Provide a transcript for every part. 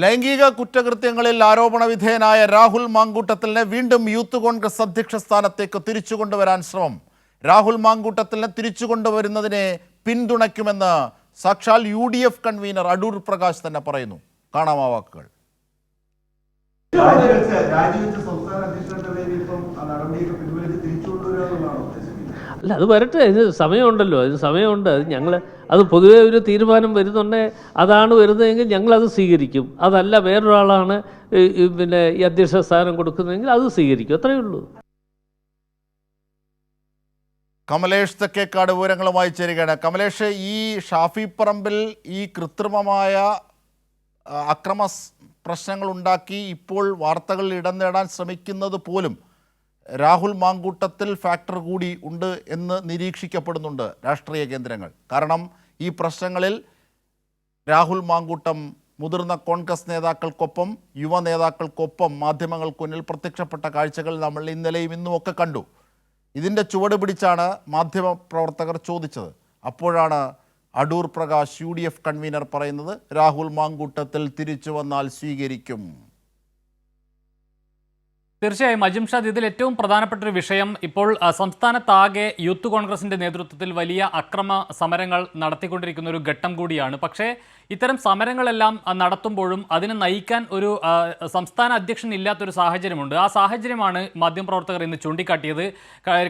ലൈംഗിക കുറ്റകൃത്യങ്ങളിൽ ആരോപണ വിധേയനായ രാഹുൽ മാങ്കൂട്ടത്തിലിനെ വീണ്ടും യൂത്ത് കോൺഗ്രസ് അധ്യക്ഷ സ്ഥാനത്തേക്ക് തിരിച്ചു കൊണ്ടുവരാൻ ശ്രമം. രാഹുൽ മാങ്കൂട്ടത്തിലിനെ തിരിച്ചു കൊണ്ടുവരുന്നതിനെ പിന്തുണയ്ക്കുമെന്ന് സാക്ഷാൽ U D F convener Adoor Prakash തന്നെ പറയുന്നു. കാണാം ആ വാക്കുകൾ. രാജിവെച്ച സംസ്ഥാന അധ്യക്ഷന്റെ നടപടിയൊക്കെ പിൻവലിച്ച് തിരിച്ചുകൊണ്ടുവരിക എന്നുള്ളതാണ്? അല്ല അത് വരട്ടെ അതിന് സമയമുണ്ടല്ലോ അതിന് സമയമുണ്ട്. അത് ഞങ്ങൾ അത് പൊതുവേ ഒരു തീരുമാനം വരുന്നുണ്ടേ അതാണ് വരുന്നതെങ്കിൽ ഞങ്ങളത് സ്വീകരിക്കും. അതല്ല വേറൊരാളാണ് പിന്നെ ഈ അധ്യക്ഷ സ്ഥാനം കൊടുക്കുന്നതെങ്കിൽ അത് സ്വീകരിക്കും. അത്രയേ ഉള്ളൂ. കമലേഷ് തെക്കേക്കാട് വിവരങ്ങളുമായി ചേരുകയാണ്. കമലേഷ് ഈ ഷാഫി പറമ്പിൽ ഈ കൃത്രിമമായ അക്രമ പ്രശ്നങ്ങൾ ഉണ്ടാക്കി ഇപ്പോൾ വാർത്തകളിൽ ഇടം നേടാൻ ശ്രമിക്കുന്നത് പോലും രാഹുൽ മാങ്കൂട്ടത്തിൽ ഫാക്ടർ കൂടി ഉണ്ട് എന്ന് നിരീക്ഷിക്കപ്പെടുന്നുണ്ട് രാഷ്ട്രീയ കേന്ദ്രങ്ങൾ. കാരണം ഈ പ്രശ്നങ്ങളിൽ രാഹുൽ മാങ്കൂട്ടം മുതിർന്ന കോൺഗ്രസ് നേതാക്കൾക്കൊപ്പം യുവ നേതാക്കൾക്കൊപ്പം മാധ്യമങ്ങൾക്ക് മുന്നിൽ പ്രത്യക്ഷപ്പെട്ട കാഴ്ചകൾ നമ്മൾ ഇന്നലെയും ഇന്നും ഒക്കെ കണ്ടു. ഇതിന്റെ ചുവട് പിടിച്ചാണ് മാധ്യമ പ്രവർത്തകർ ചോദിച്ചത്. അപ്പോഴാണ് Adoor Prakash U D F convener പറയുന്നത് രാഹുൽ മാങ്കൂട്ടത്തിൽ തിരിച്ചു വന്നാൽ സ്വീകരിക്കും. തീർച്ചയായും അജിംഷാദ് ഇതിൽ ഏറ്റവും പ്രധാനപ്പെട്ട ഒരു വിഷയം ഇപ്പോൾ സംസ്ഥാനത്താകെ യൂത്ത് കോൺഗ്രസിന്റെ നേതൃത്വത്തിൽ വലിയ അക്രമ സമരങ്ങൾ നടത്തിക്കൊണ്ടിരിക്കുന്ന ഒരു ഘട്ടം കൂടിയാണ്. പക്ഷേ ഇത്തരം സമരങ്ങളെല്ലാം നടത്തുമ്പോഴും അതിനെ നയിക്കാൻ ഒരു സംസ്ഥാന അധ്യക്ഷൻ ഇല്ലാത്തൊരു സാഹചര്യമുണ്ട്. ആ സാഹചര്യമാണ് മാധ്യമപ്രവർത്തകർ ഇന്ന് ചൂണ്ടിക്കാട്ടിയത്.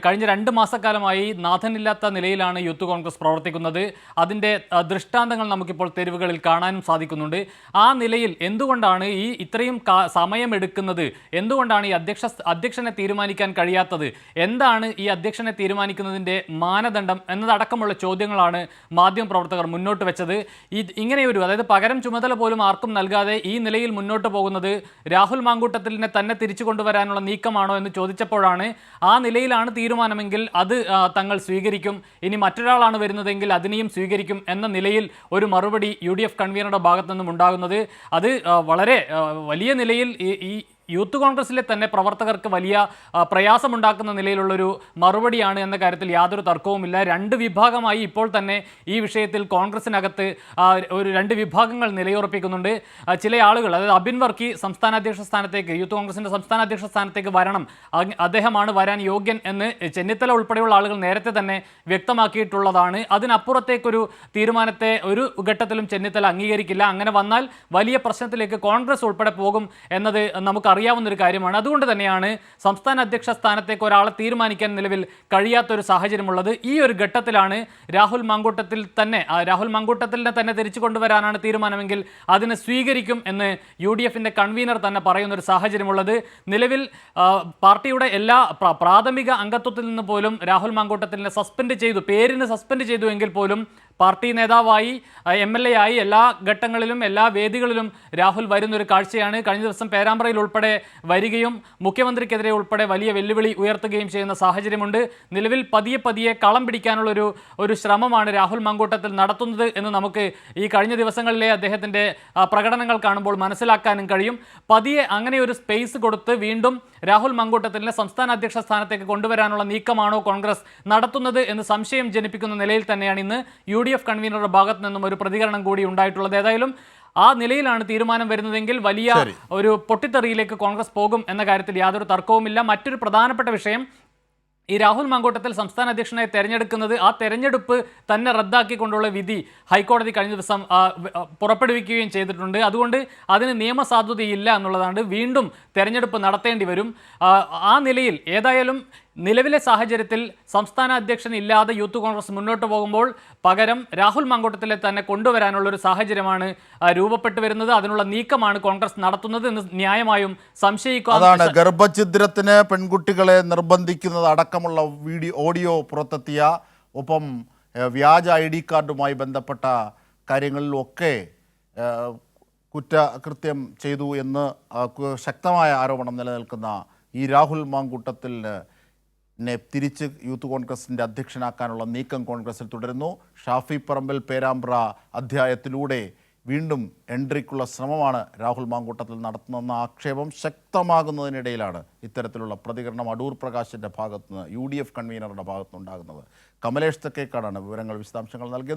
കഴിഞ്ഞ രണ്ട് മാസക്കാലമായി നാഥനില്ലാത്ത നിലയിലാണ് യൂത്ത് കോൺഗ്രസ് പ്രവർത്തിക്കുന്നത്. അതിന്റെ ദൃഷ്ടാന്തങ്ങൾ നമുക്കിപ്പോൾ തെരുവുകളിൽ കാണാനും സാധിക്കുന്നുണ്ട്. ആ നിലയിൽ എന്തുകൊണ്ടാണ് ഈ ഇത്രയും സമയമെടുക്കുന്നത്? എന്തുകൊണ്ടാണ് ഈ അധ്യക്ഷ അധ്യക്ഷനെ തീരുമാനിക്കാൻ കഴിയാത്തത് എന്താണ് ഈ അധ്യക്ഷനെ തീരുമാനിക്കുന്നതിന്റെ മാനദണ്ഡം എന്നതടക്കമുള്ള ചോദ്യങ്ങളാണ് മാധ്യമപ്രവർത്തകർ മുന്നോട്ട് വെച്ചത്. ഈ ഇങ്ങനെയൊരു അതായത് പകരം ചുമതല പോലും ആർക്കും നൽകാതെ ഈ നിലയിൽ മുന്നോട്ട് പോകുന്നത് രാഹുൽ മാങ്കൂട്ടത്തിലിനെ തന്നെ തിരിച്ചു കൊണ്ടുവരാനുള്ള നീക്കമാണോ എന്ന് ചോദിച്ചപ്പോഴാണ് ആ നിലയിലാണ് തീരുമാനമെങ്കിൽ അത് തങ്ങൾ സ്വീകരിക്കും. ഇനി മറ്റൊരാളാണ് വരുന്നതെങ്കിൽ അതിനെയും സ്വീകരിക്കും എന്ന നിലയിൽ ഒരു മറുപടി യു ഡി എഫ് കൺവീനറുടെ ഭാഗത്തു നിന്നും ഉണ്ടാകുന്നത്. അത് വളരെ വലിയ നിലയിൽ ഈ- ഈ യൂത്ത് കോൺഗ്രസിലെ തന്നെ പ്രവർത്തകർക്ക് വലിയ പ്രയാസമുണ്ടാക്കുന്ന നിലയിലുള്ളൊരു മറുപടിയാണ് എന്ന കാര്യത്തിൽ യാതൊരു തർക്കവുമില്ല. രണ്ട് വിഭാഗമായി ഇപ്പോൾ തന്നെ ഈ വിഷയത്തിൽ കോൺഗ്രസിനകത്ത് ഒരു രണ്ട് വിഭാഗങ്ങൾ നിലയുറപ്പിക്കുന്നുണ്ട്. ചില ആളുകൾ അതായത് അബിൻ വർക്കി സംസ്ഥാന അധ്യക്ഷ സ്ഥാനത്തേക്ക് യൂത്ത് കോൺഗ്രസിന്റെ സംസ്ഥാന അധ്യക്ഷ സ്ഥാനത്തേക്ക് വരണം. അദ്ദേഹമാണ് വരാൻ യോഗ്യൻ എന്ന് ചെന്നിത്തല ഉൾപ്പെടെയുള്ള ആളുകൾ നേരത്തെ തന്നെ വ്യക്തമാക്കിയിട്ടുള്ളതാണ്. അതിനപ്പുറത്തേക്കൊരു തീരുമാനത്തെ ഒരു ഘട്ടത്തിലും ചെന്നിത്തല അംഗീകരിക്കില്ല. അങ്ങനെ വന്നാൽ വലിയ പ്രശ്നത്തിലേക്ക് കോൺഗ്രസ് ഉൾപ്പെടെ പോകും എന്നത് നമുക്കറിയാവുന്ന ഒരു കാര്യമാണ്. അതുകൊണ്ട് തന്നെയാണ് സംസ്ഥാന അധ്യക്ഷ സ്ഥാനത്തേക്ക് ഒരാളെ തീരുമാനിക്കാൻ നിലവിൽ കഴിയാത്തൊരു സാഹചര്യമുള്ളത്. ഈ ഒരു ഘട്ടത്തിലാണ് രാഹുൽ മാങ്കൂട്ടത്തിൽ തന്നെ രാഹുൽ മാങ്കൂട്ടത്തിലിനെ തന്നെ തിരിച്ചു കൊണ്ടുവരാനാണ് തീരുമാനമെങ്കിൽ അതിനെ സ്വീകരിക്കും എന്ന് യു ഡി എഫിന്റെ കൺവീനർ തന്നെ പറയുന്ന ഒരു സാഹചര്യമുള്ളത്. നിലവിൽ പാർട്ടിയുടെ എല്ലാ പ്രാഥമിക അംഗത്വത്തിൽ നിന്ന് പോലും രാഹുൽ മാങ്കൂട്ടത്തിലിനെ സസ്പെൻഡ് ചെയ്തു പേരിന് സസ്പെൻഡ് ചെയ്തു എങ്കിൽ പോലും പാർട്ടി നേതാവായി എം എൽ എ ആയി എല്ലാ ഘട്ടങ്ങളിലും എല്ലാ വേദികളിലും രാഹുൽ വരുന്നൊരു കാഴ്ചയാണ്. കഴിഞ്ഞ ദിവസം പേരാമ്പ്രയിൽ ഉൾപ്പെടെ വരികയും മുഖ്യമന്ത്രിക്കെതിരെ ഉൾപ്പെടെ വലിയ വെല്ലുവിളി ഉയർത്തുകയും ചെയ്യുന്ന സാഹചര്യമുണ്ട്. നിലവിൽ പതിയെ പതിയെ കളം പിടിക്കാനുള്ളൊരു ഒരു ശ്രമമാണ് രാഹുൽ മങ്കൂട്ടത്തിൽ നടത്തുന്നത് എന്ന് നമുക്ക് ഈ കഴിഞ്ഞ ദിവസങ്ങളിലെ അദ്ദേഹത്തിന്റെ പ്രകടനങ്ങൾ കാണുമ്പോൾ മനസ്സിലാക്കാനും കഴിയും. പതിയെ അങ്ങനെ ഒരു സ്പേസ് കൊടുത്ത് വീണ്ടും രാഹുൽ മങ്കൂട്ടത്തിലിനെ സംസ്ഥാന അധ്യക്ഷ സ്ഥാനത്തേക്ക് കൊണ്ടുവരാനുള്ള നീക്കമാണോ കോൺഗ്രസ് നടത്തുന്നത് എന്ന് സംശയം ജനിപ്പിക്കുന്ന നിലയിൽ തന്നെയാണ് ഇന്ന് യു ഡി എഫ് കൺവീനറുടെ ഭാഗത്ത് നിന്നും ഒരു പ്രതികരണം കൂടി ഉണ്ടായിട്ടുള്ളത്. ഏതായാലും ആ നിലയിലാണ് തീരുമാനം വരുന്നതെങ്കിൽ വലിയ ഒരു പൊട്ടിത്തെറിയിലേക്ക് കോൺഗ്രസ് പോകും എന്ന കാര്യത്തിൽ യാതൊരു തർക്കവുമില്ല. മറ്റൊരു പ്രധാനപ്പെട്ട വിഷയം ഈ രാഹുൽ മങ്കോട്ടത്തിൽ സംസ്ഥാന അധ്യക്ഷനായി തെരഞ്ഞെടുക്കുന്നത് ആ തെരഞ്ഞെടുപ്പ് തന്നെ റദ്ദാക്കിക്കൊണ്ടുള്ള വിധി ഹൈക്കോടതി കഴിഞ്ഞ ദിവസം പുറപ്പെടുവിക്കുകയും ചെയ്തിട്ടുണ്ട്. അതുകൊണ്ട് അതിന് നിയമസാധുതയില്ല എന്നുള്ളതാണ്. വീണ്ടും തെരഞ്ഞെടുപ്പ് നടത്തേണ്ടി വരും. ആ നിലയിൽ ഏതായാലും നിലവിലെ സാഹചര്യത്തിൽ സംസ്ഥാന അധ്യക്ഷൻ ഇല്ലാതെ യൂത്ത് കോൺഗ്രസ് മുന്നോട്ട് പോകുമ്പോൾ പകരം രാഹുൽ മങ്കോട്ടത്തിലെ തന്നെ കൊണ്ടുവരാനുള്ള ഒരു സാഹചര്യമാണ് രൂപപ്പെട്ടു വരുന്നത്. അതിനുള്ള നീക്കമാണ് കോൺഗ്രസ് നടത്തുന്നത് എന്ന് ന്യായമായും സംശയിക്കുക അതാണ് ഗർഭഛിദ്രത്തിന് പെൺകുട്ടികളെ നിർബന്ധിക്കുന്നത് അടക്കമുള്ള വീഡിയോ ഓഡിയോ പുറത്തെത്തിയ ഒപ്പം വ്യാജ ഐ ഡി കാർഡുമായി ബന്ധപ്പെട്ട കാര്യങ്ങളിലൊക്കെ കുറ്റകൃത്യം ചെയ്തു എന്ന് ശക്തമായ ആരോപണം നിലനിൽക്കുന്ന ഈ രാഹുൽ മാങ്കൂട്ടത്തിന് നെ തിരിച്ച് യൂത്ത് കോൺഗ്രസിന്റെ അധ്യക്ഷനാക്കാനുള്ള നീക്കം കോൺഗ്രസിൽ തുടരുന്നു. ഷാഫി പറമ്പിൽ പേരാമ്പ്ര അധ്യായത്തിലൂടെ വീണ്ടും എൻട്രിക്കുള്ള ശ്രമമാണ് രാഹുൽ മാങ്കൂട്ടത്തിൽ നടത്തുന്ന ആക്ഷേപം ശക്തമാകുന്നതിനിടയിലാണ് ഇത്തരത്തിലുള്ള പ്രതികരണം അടൂർ പ്രകാശിന്റെ ഭാഗത്തുനിന്ന് യു ഡി എഫ് കൺവീനറുടെ ഭാഗത്തുനിന്നുണ്ടാകുന്നത്. കമലേഷ് തെക്കേക്കാടാണ് വിവരങ്ങൾ വിശദാംശങ്ങൾ നൽകിയത്.